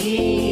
నీ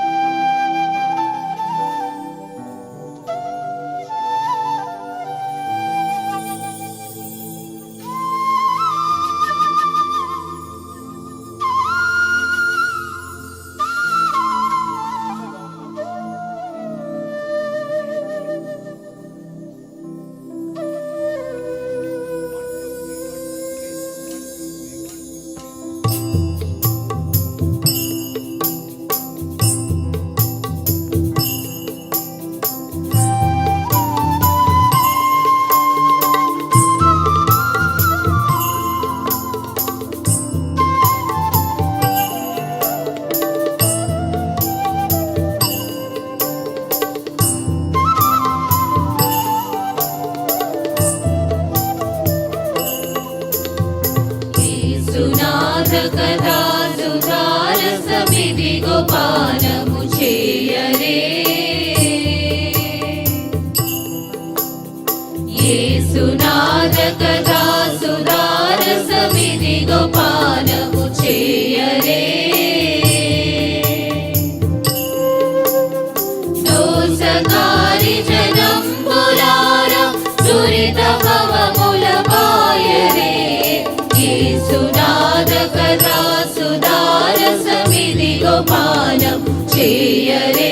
సునాద కథా సుధార గోపాలం చేయరే.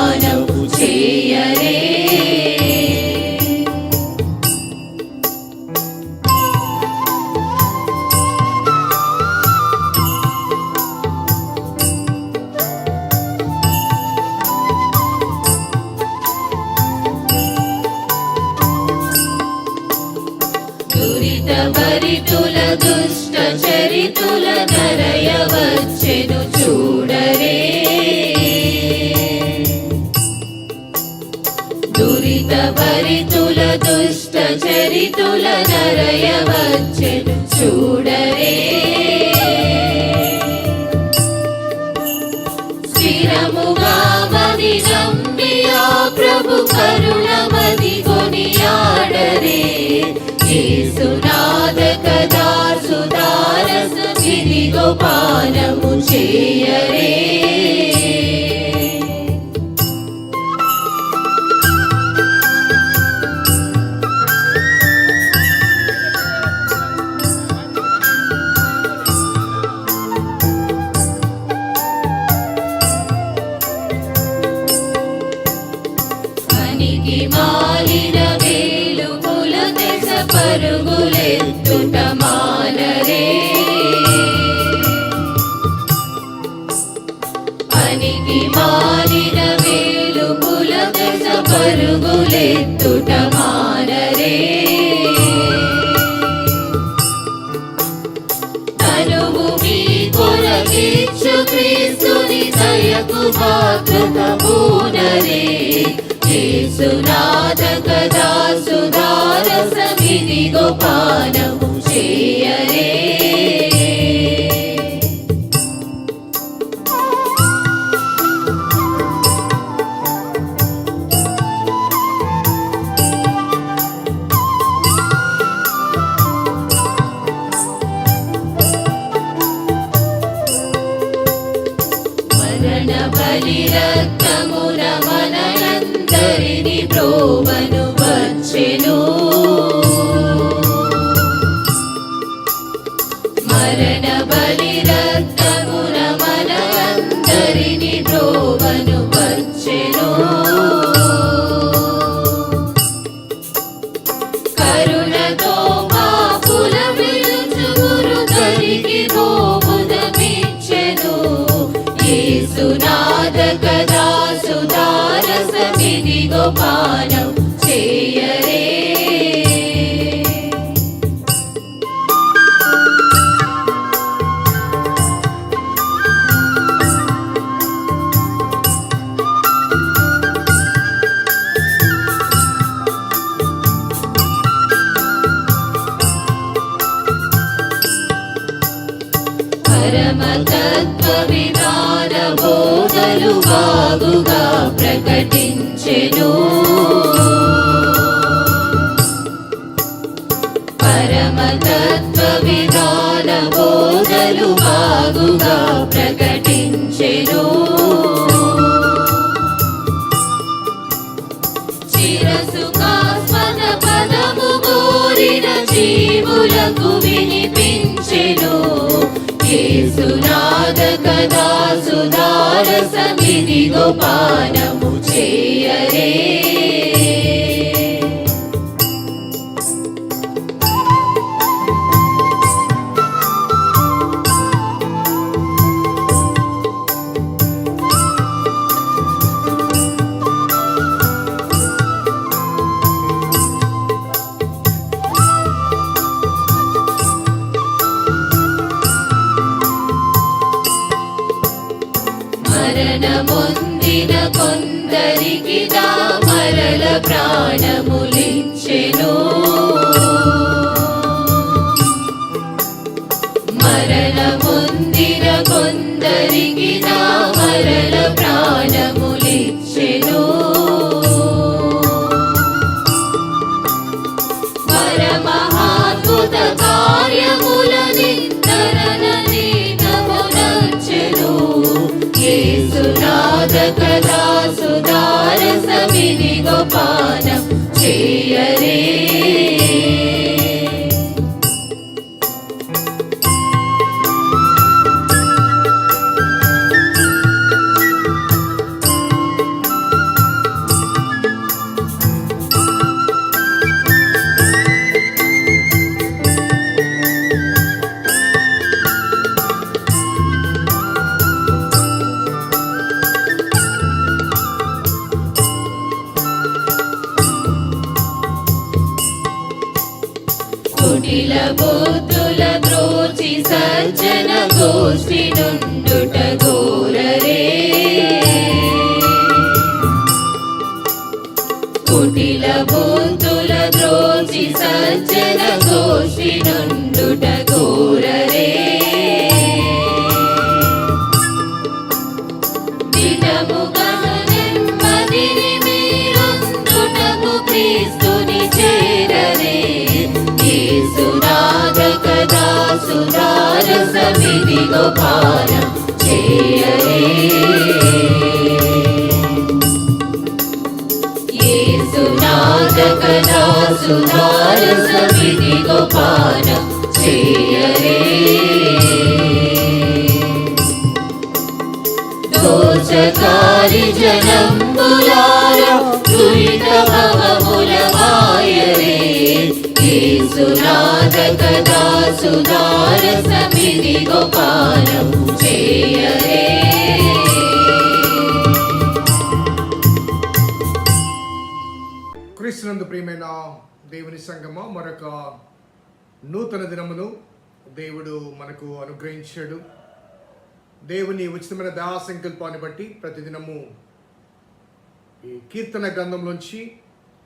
సోపానము సుఖమునరే సునాథ కదా సుధార సమిది గోపాలము చే. गदा सुदारसमिति गोपालौ श्रेयरे అందరూ బాగుగా ప్రకటించెను. పరమతత్వ విధాన బోధలు బాగుగా ప్రకటించెను చిరసుకాస్మద పదము కోరిన జీవులకు వినిపించ సునాద కదా సుధార సమితి గోపానము చేయరే ప్రాణములు. కుటిల బుద్ధుల ద్రోచి సజ్జన గోష్ఠి నుండుట గోరరే దినముగా గోపాలం చేయరే యేసునాథ కదా సుధారస విధిగో చేయరే దోషకారి జనంబులారా దురిత భవముల మాయరే కదా సుధార సమితి గోపాలం చేయరే దేవుని సంగమ మరొక నూతన దినమును దేవుడు మనకు అనుగ్రహించాడు. దేవుని ఉచితమైన దయా సంకల్పాన్ని బట్టి ప్రతిదినము ఈ కీర్తన గ్రంథంలోంచి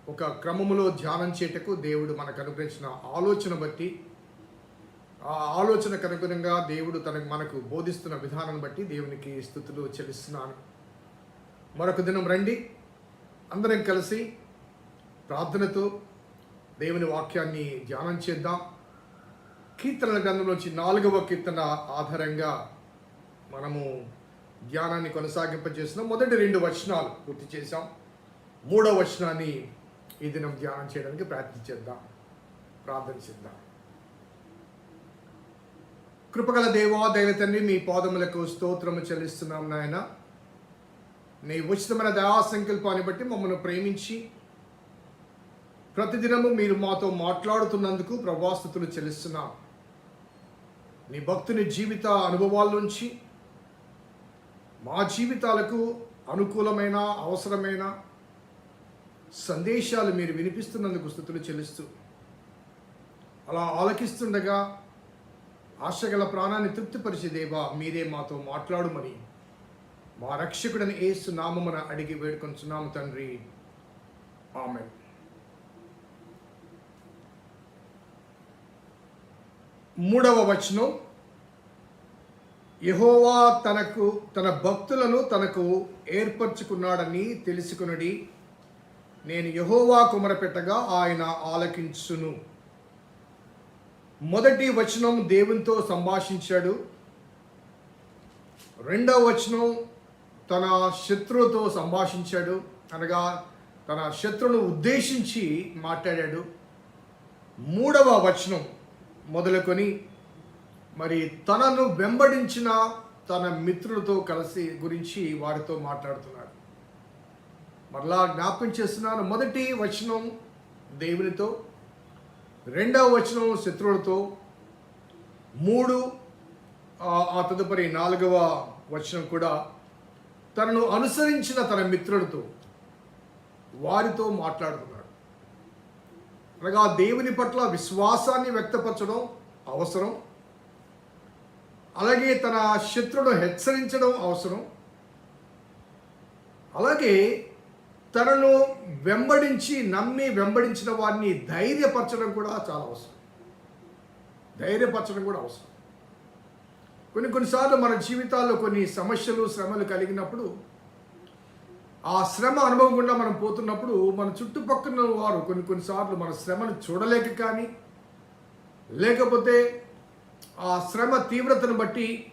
ఒక క్రమములో ధ్యానం చేయటకు దేవుడు మనకు అనుగ్రహించిన ఆలోచన బట్టి ఆ ఆలోచనకు అనుగుణంగా దేవుడు తనకు మనకు బోధిస్తున్న విధానం బట్టి దేవునికి స్థుతులు చెల్లిస్తున్నాను. మరొక దినం రండి. అందరం కలిసి ప్రార్థనతో దేవుని వాక్యాన్ని ధ్యానం చేద్దాం. కీర్తనల గ్రంథంలోంచి నాలుగవ కీర్తన ఆధారంగా మనము ధ్యానాన్ని కొనసాగింపజేస్తున్నాం. మొదటి రెండు వచనాలు పూర్తి చేశాం. మూడవ వచనాన్ని ఈ దినం ధ్యానం చేయడానికి ప్రయత్నించేద్దాం ప్రార్థన చేద్దాం. కృపగల దేవా దైవ తండ్రి మీ పాదములకు స్తోత్రము చెల్లిస్తున్నాం నాయన. నీ ఉచితమైన దయా సంకల్పాన్ని బట్టి మమ్మల్ని ప్రేమించి ప్రతిదినము మీరు మాతో మాట్లాడుతున్నందుకు ప్రభాస్తుతులు చెల్లిస్తున్నాం. నీ భక్తుని జీవిత అనుభవాల నుంచి మా జీవితాలకు అనుకూలమైన అవసరమైన సందేశాలు మీరు వినిపిస్తున్నందుకు స్థుతులు చెల్లిస్తూ అలా ఆలకిస్తుండగా ఆశగల ప్రాణాన్ని తృప్తిపరిచే దేవా మీరే మాతో మాట్లాడుమని మా రక్షకుడని ఏసు నామమున అడిగి వేడుకొంచున్నాము తండ్రి. ఆమె మూడవ వచనం. యహోవా తనకు తన భక్తులను తనకు ఏర్పరచుకున్నాడని తెలుసుకునడి. నేను యహోవా కుమరపెట్టగా ఆయన ఆలకించును. మొదటి వచనం దేవునితో సంభాషించాడు. రెండవ వచనం తన శత్రువుతో సంభాషించాడు. అనగా తన శత్రువును ఉద్దేశించి మాట్లాడాడు. మూడవ వచనం మొదలుకొని మరి తనను వెంబడించిన తన మిత్రులతో కలిసి గురించి వారితో మాట్లాడుతున్నాడు. మరలా జ్ఞాపకం చేస్తున్నాను మొదటి వచనం దేవునితో రెండవ వచనం శత్రువులతో మూడు ఆ- ఆ తదుపరి నాలుగవ వచనం కూడా తనను అనుసరించిన తన మిత్రులతో వారితో మాట్లాడుతున్నాడు. అనగా దేవుని పట్ల విశ్వాసాన్ని వ్యక్తపరచడం అవసరం. అలాగే తన శత్రువును హెచ్చరించడం అవసరం. అలాగే తనను వెంబడించి నమ్మి వెంబడించిన వారిని ధైర్యపరచడం కూడా చాలా అవసరం. ధైర్యపరచడం కూడా అవసరం. కొన్ని కొన్నిసార్లు మన జీవితాల్లో కొన్ని సమస్యలు శ్రమలు కలిగినప్పుడు ఆ శ్రమ అనుభవం గుండా మనం పోతున్నప్పుడు మన చుట్టుపక్కల వారు కొన్ని కొన్నిసార్లు మన శ్రమను చూడలేక కానీ లేకపోతే ఆ శ్రమ తీవ్రతను బట్టి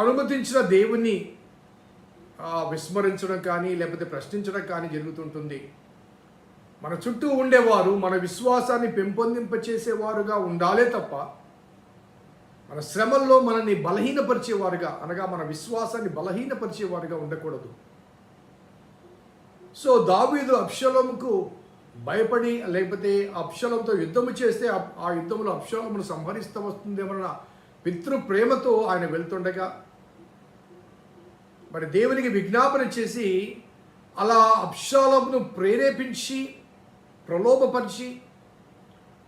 అనుమతించిన దేవుణ్ణి విస్మరించడం కానీ లేకపోతే ప్రశ్నించడం కానీ జరుగుతుంటుంది. మన చుట్టూ ఉండేవారు మన విశ్వాసాన్ని పెంపొందింపచేసేవారుగా ఉండాలే తప్ప మన శ్రమల్లో మనల్ని బలహీనపరిచేవారుగా అనగా మన విశ్వాసాన్ని బలహీనపరిచేవారుగా ఉండకూడదు. సో దావీదు అప్షలంకు భయపడి లేకపోతే అప్షలంతో యుద్ధము చేస్తే ఆ- యుద్ధంలో అప్షలమును సంహరిస్తూ వస్తుందేమన్న పితృ ప్రేమతో ఆయన వెళ్తుండగా మరి దేవునికి విజ్ఞాపన చేసి అలా అప్షాలంను ప్రేరేపించి ప్రలోభపరిచి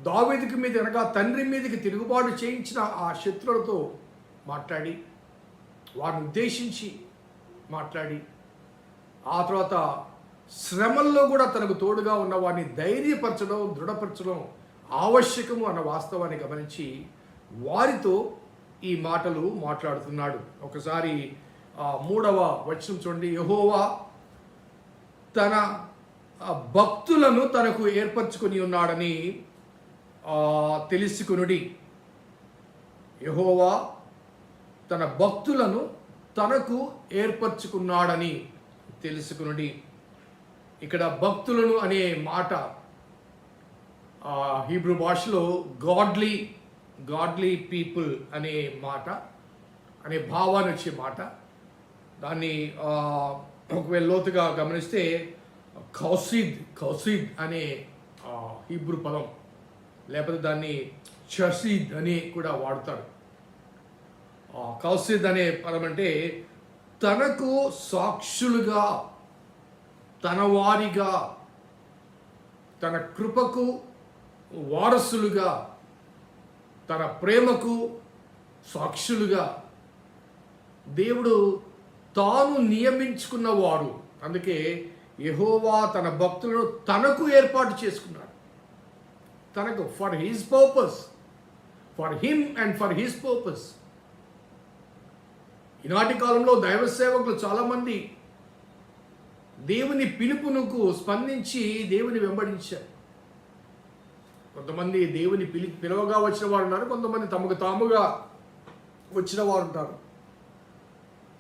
దావేదికి మీద అనగా తండ్రి మీదకి తిరుగుబాటు చేయించిన ఆ శత్రులతో మాట్లాడి వారిని ఉద్దేశించి మాట్లాడి ఆ తర్వాత శ్రమల్లో కూడా తనకు తోడుగా ఉన్న వారిని ధైర్యపరచడం దృఢపరచడం ఆవశ్యకము అన్న వాస్తవాన్ని గమనించి వారితో ఈ మాటలు మాట్లాడుతున్నాడు. ఒకసారి మూడవ వచనం చూడండి. యహోవా తన భక్తులను తనకు ఏర్పరచుకొని ఉన్నాడని తెలుసుకునుడి. యహోవా తన భక్తులను తనకు ఏర్పరచుకున్నాడని తెలుసుకునుడి. ఇక్కడ భక్తులను అనే మాట హీబ్రూ భాషలో గాడ్లీ గాడ్లీ పీపుల్ అనే మాట అనే భావాన్ని వచ్చే మాట. దాన్ని ఒకవేళ లోతుగా గమనిస్తే కౌసీద్ కౌసిద్ అనే హీబ్రూ పదం. లేకపోతే దాన్ని చసీద్ అని కూడా వాడతారు కౌసీద్ అనే పదం అంటే తనకు సాక్షులుగా తన వారిగా తన కృపకు వారసులుగా తన ప్రేమకు సాక్షులుగా. దేవుడు తాను నియమించుకున్నవాడు. అందుకే యహోవా తన భక్తులను తనకు ఏర్పాటు చేసుకున్నాడు. తనకు for his purpose for him and for his purpose ఈనాటి కాలంలో దైవ సేవకులు చాలామంది దేవుని పిలుపునకు స్పందించి దేవుని వెంబడించారు. కొంతమంది దేవుని పిలి పిలువగా వచ్చిన వారు ఉన్నారు కొంతమంది తమకు తాముగా వచ్చిన వారు ఉంటారు.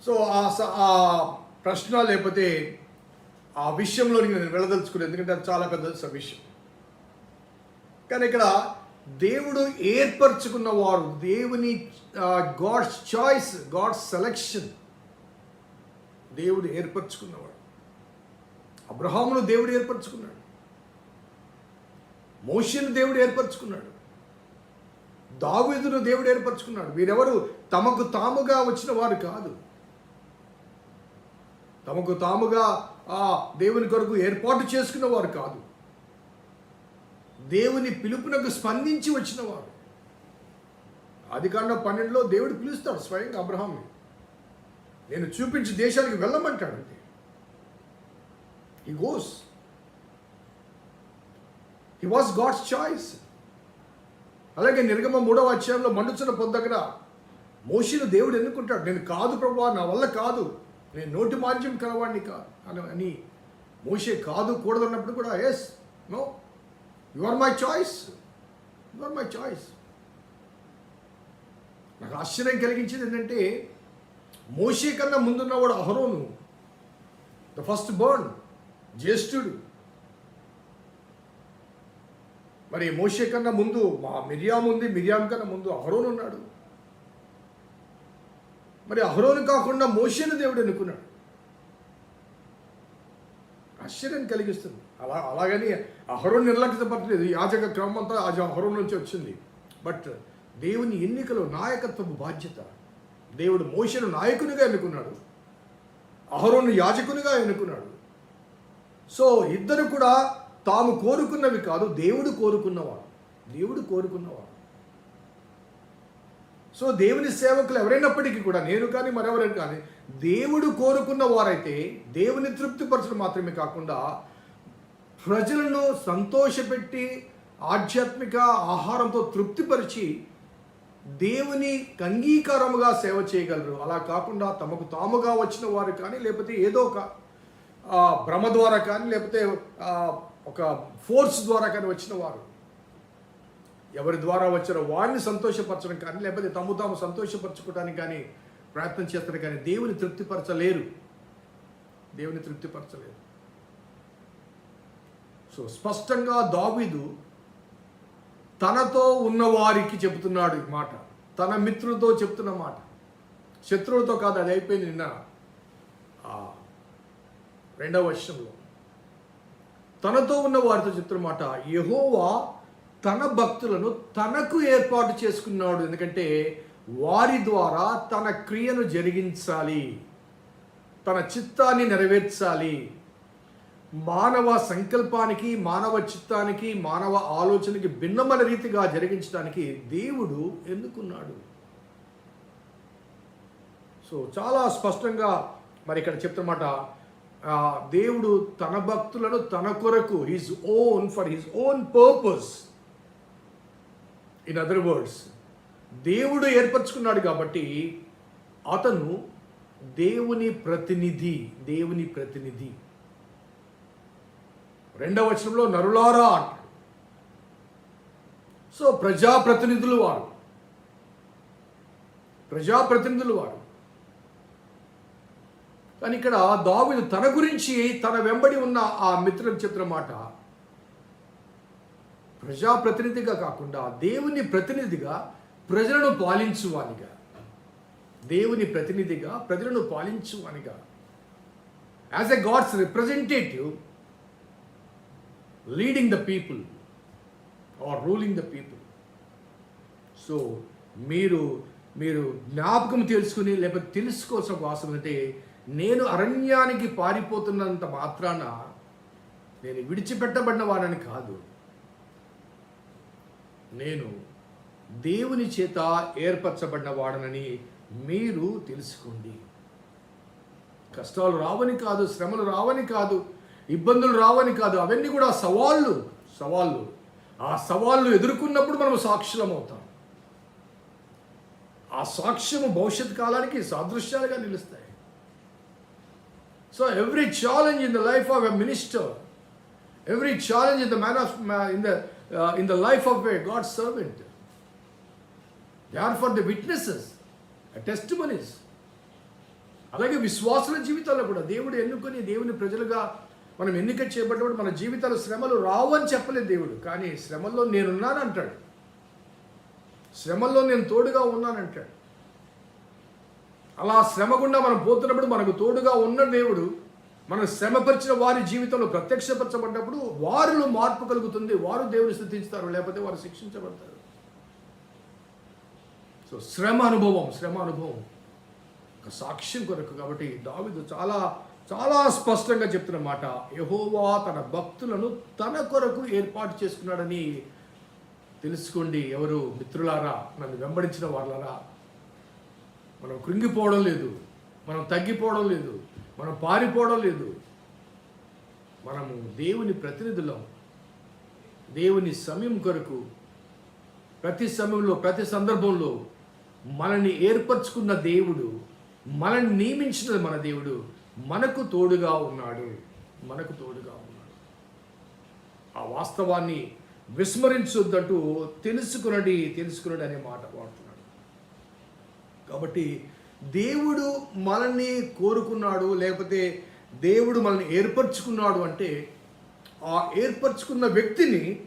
సో ఆ స- ఆ ప్రశ్న లేకపోతే ఆ విషయంలో నేను వెళ్ళదలుచుకున్నాను ఎందుకంటే అది చాలా పెద్ద విషయం. కానీ ఇక్కడ దేవుడు ఏర్పరచుకున్న వారు దేవుని గాడ్స్ చాయిస్ గాడ్స్ సెలెక్షన్ దేవుడు ఏర్పరచుకున్నవాడు. అబ్రహామును దేవుడు ఏర్పరచుకున్నాడు. మోషను దేవుడు ఏర్పరచుకున్నాడు. దావీదును దేవుడు ఏర్పరచుకున్నాడు. వీరెవరు? తమకు తాముగా వచ్చిన వారు కాదు. తమకు తాముగా ఆ దేవుని కొరకు ఏర్పాటు చేసుకున్న వారు కాదు. దేవుని పిలుపునకు స్పందించి వచ్చినవారు అధికారంలో పన్నెండులో దేవుడు పిలుస్తాడు స్వయంగా అబ్రహాంని నేను చూపించి దేశానికి వెళ్ళమంటాడు అంతే. ఈ goes he was God's choice అలాగే నిర్గమ మూడవ అధ్యాయంలో మండుచున్న పొందగర మోషిను దేవుడు ఎన్నుకుంటాడు నేను కాదు ప్రభా నా వల్ల కాదు. నేను నోటి మాధ్యం కలవాడిని కాదు అని అని మోషే కాదు కూడదన్నప్పుడు కూడా yes no you are my choice you are my choice నాకు ఆశ్చర్యం కలిగించింది ఏంటంటే మోషే కన్నా ముందున్నవాడు అహరోను. ద ఫస్ట్ బర్న్ జ్యేష్ఠుడు. మరి మోషే కన్నా ముందు మా మిరియాం ఉంది మిరియాం కన్నా ముందు అహరోను ఉన్నాడు. మరి అహరోను కాకుండా మోషేను దేవుడు అనుకున్నాడు ఆశ్చర్యం కలిగిస్తుంది. అలా అలాగని అహరోన్ నిర్లక్ష్యపరచలేదు యాజక క్రమం అంతా ఆ అహరోన్ నుంచి వచ్చింది. బట్ దేవుని ఎన్నికలో నాయకత్వపు బాధ్యత. దేవుడు మోషను నాయకునిగా ఎన్నుకున్నాడు. అహరోను యాజకునిగా ఎన్నుకున్నాడు. సో ఇద్దరు కూడా తాము కోరుకున్నవి కాదు దేవుడు కోరుకున్నవాడు. దేవుడు కోరుకున్నవాడు. సో దేవుని సేవకులు ఎవరైనప్పటికీ కూడా నేను కానీ మరెవరైనా కానీ దేవుడు కోరుకున్న వారైతే దేవుని తృప్తిపరచడం మాత్రమే కాకుండా ప్రజలను సంతోషపెట్టి ఆధ్యాత్మిక ఆహారంతో తృప్తిపరిచి దేవుని అంగీకారముగా సేవ చేయగలరు. అలా కాకుండా తమకు తాముగా వచ్చిన వారు కానీ లేకపోతే ఏదో ఒక భ్రమ ద్వారా కానీ లేకపోతే ఒక ఫోర్స్ ద్వారా కానీ వచ్చిన వారు. ఎవరి ద్వారా వచ్చిన వారిని సంతోషపరచడం కానీ లేకపోతే తమ తాము సంతోషపరచుకోవడానికి కానీ ప్రయత్నం చేస్తారు కానీ దేవుని తృప్తిపరచలేరు. దేవుని తృప్తిపరచలేరు. సో స్పష్టంగా దావీదు తనతో ఉన్నవారికి చెబుతున్నాడు ఈ మాట. తన మిత్రులతో చెప్తున్న మాట. శత్రువులతో కాదు అది అయిపోయింది నిన్న. రెండవ వర్షంలో తనతో ఉన్న వారితో చెప్తున్న మాట యహోవా తన భక్తులను తనకు ఏర్పాటు చేసుకున్నాడు. ఎందుకంటే వారి ద్వారా తన క్రియను జరిగించాలి. తన చిత్తాన్ని నెరవేర్చాలి. మానవ సంకల్పానికి మానవ చిత్తానికి మానవ ఆలోచనకి భిన్నమైన రీతిగా జరిగించడానికి దేవుడు ఎందుకున్నాడు? సో చాలా స్పష్టంగా మరి ఇక్కడ చెప్తున్నమాట. దేవుడు తన భక్తులను తన కొరకు his own for his own purpose in other words దేవుడు ఏర్పరచుకున్నాడు కాబట్టి అతను దేవుని ప్రతినిధి దేవుని ప్రతినిధి. రెండవ వచనంలో నరులారా అంటాడు. సో ప్రజాప్రతినిధులు వారు. ప్రజాప్రతినిధులు వారు. కానీ ఇక్కడ దావీదు తన గురించి తన వెంబడి ఉన్న ఆ మిత్రం చెప్పిన మాట ప్రజాప్రతినిధిగా కాకుండా దేవుని ప్రతినిధిగా ప్రజలను పాలించువానిగా. దేవుని ప్రతినిధిగా ప్రజలను పాలించువానిగా. As a God's representative leading the people are ruling the people so మీరు మీరు జ్ఞాపకం తెలుసుకుని లేకపోతే తెలుసుకోవాల్సిన అవసరం అంటే నేను అరణ్యానికి పారిపోతున్నంత మాత్రాన నేను విడిచిపెట్టబడిన వాడని కాదు. నేను దేవుని చేత ఏర్పరచబడిన వాడనని మీరు తెలుసుకోండి. కష్టాలు రావని కాదు శ్రమలు రావని కాదు ఇబ్బందులు రావని కాదు అవన్నీ కూడా సవాళ్ళు సవాళ్ళు. ఆ సవాళ్ళు ఎదుర్కొన్నప్పుడు మనం సాక్షులం అవుతాం. ఆ సాక్ష్యము భవిష్యత్ కాలానికి సాదృశ్యాలుగా నిలుస్తాయి. So every challenge in the life of a minister every challenge in the man of in the in the life of a God servant they are for the witnesses testimonies అలాగే విశ్వాసుల జీవితాల్లో కూడా దేవుడు ఎన్నుకొని దేవుని ప్రజలుగా మనం ఎన్నిక చేపట్టినప్పుడు మన జీవితాలు శ్రమలు రావని చెప్పలేదు దేవుడు. కానీ శ్రమల్లో నేనున్నాను అంటాడు. శ్రమల్లో నేను తోడుగా ఉన్నానంటాడు అలా శ్రమ గుండా మనం పోతున్నప్పుడు మనకు తోడుగా ఉన్న దేవుడు మనం శ్రమపరిచిన వారి జీవితంలో ప్రత్యక్షపరచబడ్డప్పుడు వారిలో మార్పు కలుగుతుంది. వారు దేవుని స్థుతించుతారు లేకపోతే వారు శిక్షించబడతారు. సో శ్రమ అనుభవం శ్రమ అనుభవం. ఒక సాక్ష్యం కొరకు కాబట్టి దావిదు చాలా చాలా స్పష్టంగా చెప్తున్న మాట యహోవా తన భక్తులను తన కొరకు ఏర్పాటు చేసుకున్నాడని తెలుసుకోండి. ఎవరు? మిత్రులారా నన్ను వెంబడించిన వాళ్ళారా? మనం కృంగిపోవడం లేదు మనం తగ్గిపోవడం లేదు మనం పారిపోవడం లేదు. మనము దేవుని ప్రతినిధులం దేవుని సమయం కొరకు ప్రతి సమయంలో ప్రతి సందర్భంలో మనల్ని ఏర్పరచుకున్న దేవుడు మనల్ని నియమించిన మన దేవుడు. మనకు తోడుగా ఉన్నాడు. మనకు తోడుగా ఉన్నాడు. ఆ వాస్తవాన్ని విస్మరించొద్దంటూ తెలుసుకునడి తెలుసుకునడి అనే మాట వాడుతున్నాడు. కాబట్టి దేవుడు మనల్ని కోరుకున్నాడు లేకపోతే దేవుడు మనల్ని ఏర్పరచుకున్నాడు అంటే ఆ ఏర్పరచుకున్న వ్యక్తిని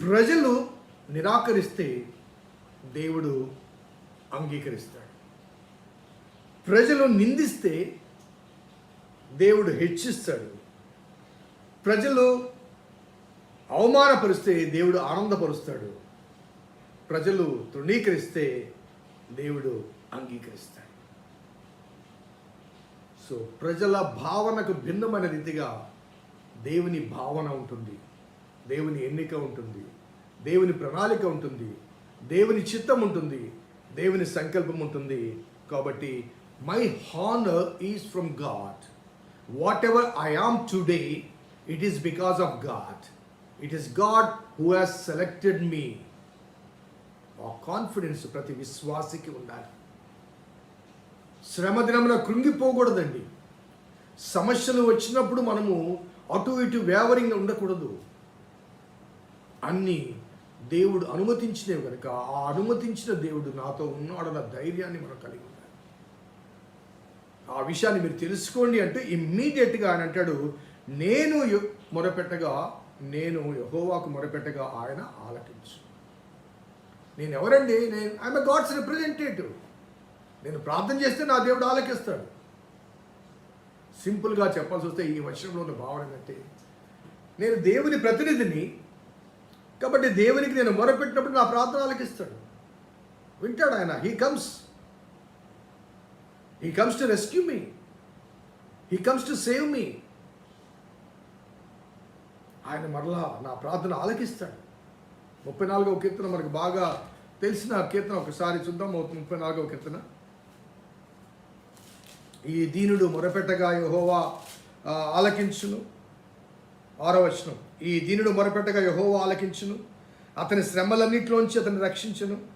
ప్రజలు నిరాకరిస్తే దేవుడు అంగీకరిస్తాడు. ప్రజలు నిందిస్తే దేవుడు హెచ్చిస్తాడు. ప్రజలు అవమానపరిస్తే దేవుడు ఆనందపరుస్తాడు. ప్రజలు తృణీకరిస్తే దేవుడు అంగీకరిస్తాడు. సో ప్రజల భావనకు భిన్నమైన రీతిగా దేవుని భావన ఉంటుంది. దేవుని ఎన్నిక ఉంటుంది. దేవుని ప్రణాళిక ఉంటుంది. దేవుని చిత్తం ఉంటుంది. దేవుని సంకల్పం ఉంటుంది. కాబట్టి my honour is from God whatever I am today it is because of God it is God who has selected me ఆ కాన్ఫిడెన్స్ ప్రతి విశ్వాసికి ఉండాలి. శ్రమ దినమున కృంగిపోకూడదండి. సమస్యలు వచ్చినప్పుడు మనము అటు ఇటు వేవరింగ్ ఉండకూడదు. అన్నీ దేవుడు అనుమతించినవి కనుక ఆ అనుమతించిన దేవుడు నాతో ఉన్నాడన్న ధైర్యాన్ని మనం కలిగి ఉండాలి. ఆ విషయాన్ని మీరు తెలుసుకోండి అంటే ఇమ్మీడియట్గా ఆయన అంటాడు నేను మొరపెట్టగా నేను యహోవాకు మొరపెట్టగా ఆయన ఆలకించు. నేను ఎవరండి? నేను ఐఎమ్ గాడ్స్ రిప్రజెంటేటివ్ నేను ప్రార్థన చేస్తే నా దేవుడు ఆలకిస్తాడు. సింపుల్గా చెప్పాల్సి వస్తే ఈ వర్షంలో ఉన్న భావన ఏంటంటే నేను దేవుని ప్రతినిధిని కాబట్టి దేవునికి నేను మొరపెట్టినప్పుడు నా ప్రార్థన ఆలకిస్తాడు. వింటాడు ఆయన he comes he comes to rescue me he comes to save me ఆయన మరలా నా ప్రార్థన ఆలకిస్తాడు. ముప్పై నాలుగవ కీర్తన మనకు బాగా తెలిసిన కీర్తన ఒకసారి చూద్దాం. ముప్పై నాలుగవ కీర్తన. ఈ దీనుడు మొరపెట్టగా యహోవా ఆలకించును. ఆరవచనం ఈ దీనుడు మొరపెట్టగా యహోవా ఆలకించును. అతని శ్రమలన్నింటిలోంచి అతన్ని రక్షించును.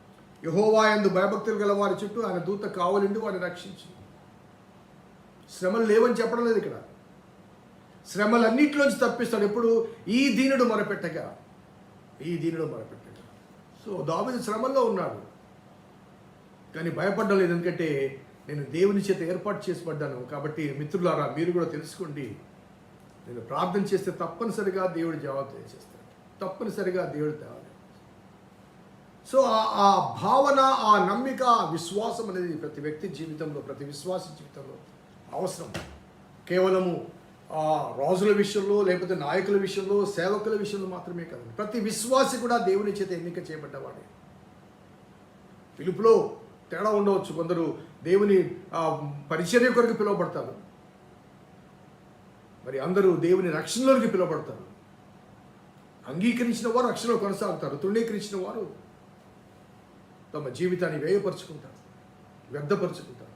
యహోవా ఎందు భయభక్తులు గల వారి చుట్టూ ఆయన దూత కావలిండి వారిని రక్షించి. శ్రమలు లేవని చెప్పడం లేదు ఇక్కడ. శ్రమలన్నింటిలోంచి తప్పిస్తాడు. ఎప్పుడు? ఈ దీనుడు మొరపెట్టగా. ఈ దీనుడు మొరపెట్టగా. సో దావిది శ్రమల్లో ఉన్నాడు. కానీ భయపడడం లేదు. ఎందుకంటే నేను దేవుని చేత ఏర్పాటు చేసి పడ్డాను. కాబట్టి మిత్రులారా మీరు కూడా తెలుసుకోండి. నేను ప్రార్థన చేస్తే తప్పనిసరిగా దేవుడు జవాబు చేస్తాడు. తప్పనిసరిగా దేవుడు సో ఆ- ఆ భావన ఆ నమ్మిక ఆ విశ్వాసం అనేది ప్రతి వ్యక్తి జీవితంలో ప్రతి విశ్వాస జీవితంలో అవసరం. కేవలము ఆ రాజుల విషయంలో లేకపోతే నాయకుల విషయంలో సేవకుల విషయంలో మాత్రమే కాదు. ప్రతి విశ్వాసి కూడా దేవుని చేత ఎన్నిక చేయబడ్డవాడే. పిలుపులో తేడా ఉండవచ్చు. కొందరు దేవుని పరిచర్య కొరకు పిలువబడతారు. మరి అందరూ దేవుని రక్షణలోకి పిలువబడతారు. అంగీకరించిన వారు రక్షణలో కొనసాగుతారు. తృణీకరించిన వారు తమ జీవితాన్ని వ్యయపరుచుకుంటారు వ్యర్థపరుచుకుంటారు.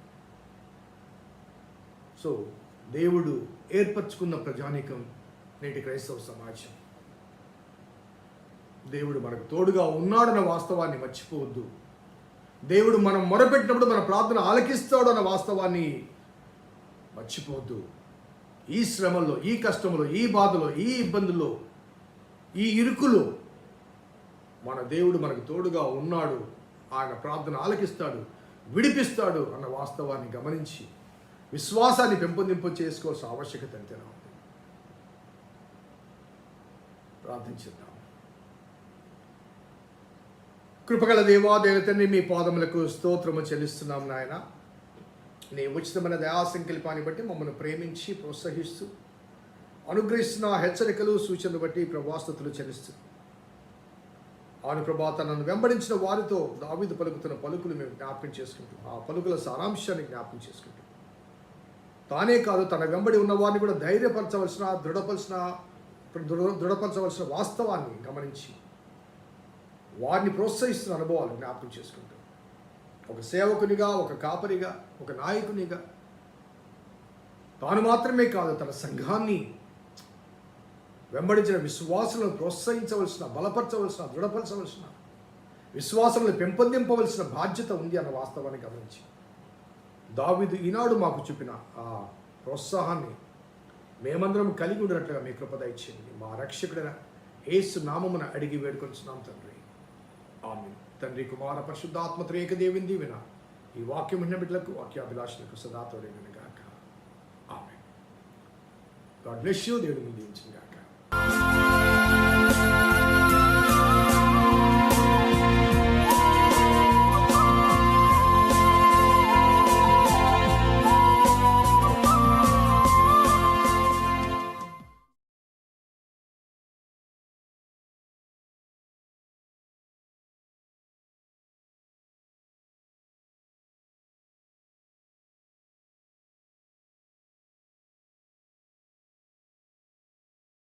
సో దేవుడు ఏర్పరచుకున్న ప్రజానీకం నేటి క్రైస్తవ సమాజం. దేవుడు మనకు తోడుగా ఉన్నాడన్న వాస్తవాన్ని మర్చిపోవద్దు. దేవుడు మనం మొరపెట్టినప్పుడు మన ప్రార్థన ఆలకిస్తాడన్న వాస్తవాన్ని మర్చిపోవద్దు. ఈ శ్రమల్లో ఈ కష్టంలో ఈ బాధలో ఈ ఇబ్బందుల్లో ఈ ఇరుకులో మన దేవుడు మనకు తోడుగా ఉన్నాడు. ఆయన ప్రార్థన ఆలకిస్తాడు విడిపిస్తాడు అన్న వాస్తవాన్ని గమనించి విశ్వాసాన్ని పెంపొందింపు చేసుకోవాల్సిన ఆవశ్యకత ఎంతైనా ఉంది. ప్రార్థించిద్దాం కృపగల దేవా దేవతని మీ పాదములకు స్తోత్రము చెల్లిస్తున్నాం నాయన. నీ ఉచితమైన దయాసంకల్పాన్ని బట్టి మమ్మల్ని ప్రేమించి ప్రోత్సహిస్తూ అనుగ్రహిస్తున్న హెచ్చరికలు సూచనలు బట్టి ప్రభాస్తుతులు చెల్లిస్తూ ఆను ప్రభా తనను వెంబడించిన వారితో దావిదు పలుకుతున్న పలుకులు మేము జ్ఞాపకం చేసుకుంటాం ఆ పలుకుల సారాంశాన్ని జ్ఞాపకం చేసుకుంటాం తానే కాదు తన వెంబడి ఉన్న వారిని కూడా ధైర్యపరచవలసిన దృఢపరచిన దృఢ దృఢపరచవలసిన వాస్తవాన్ని గమనించి వారిని ప్రోత్సహిస్తున్న అనుభవాలు జ్ఞాపకం చేసుకుంటాం ఒక సేవకునిగా ఒక కాపరిగా ఒక నాయకునిగా తాను మాత్రమే కాదు తన సంఘాన్ని వెంబడించిన విశ్వాసులను ప్రోత్సహించవలసిన బలపరచవలసిన దృఢపరచవలసిన విశ్వాసములను పెంపొందింపవలసిన బాధ్యత ఉంది అన్న వాస్తవాన్ని గమనించి. దావిదు ఈనాడు మాకు చూపిన ఆ ప్రోత్సాహాన్ని మేమందరం కలిగి ఉండినట్లుగా మీ కృపద ఇచ్చింది మా రక్షకుడైన ఏసు నామమున అడిగి వేడుకొంచున్నాం తండ్రి. ఆమె తండ్రి కుమార పరిశుద్ధాత్మ త్రేక దీవెన ఈ వాక్యం విన్న బిడ్డలకు వాక్యాభిలాషులకు సదా తోడేగాక ఆమె గాడ్ బ్లెస్ యూ. దేవుడు ముందు Bye.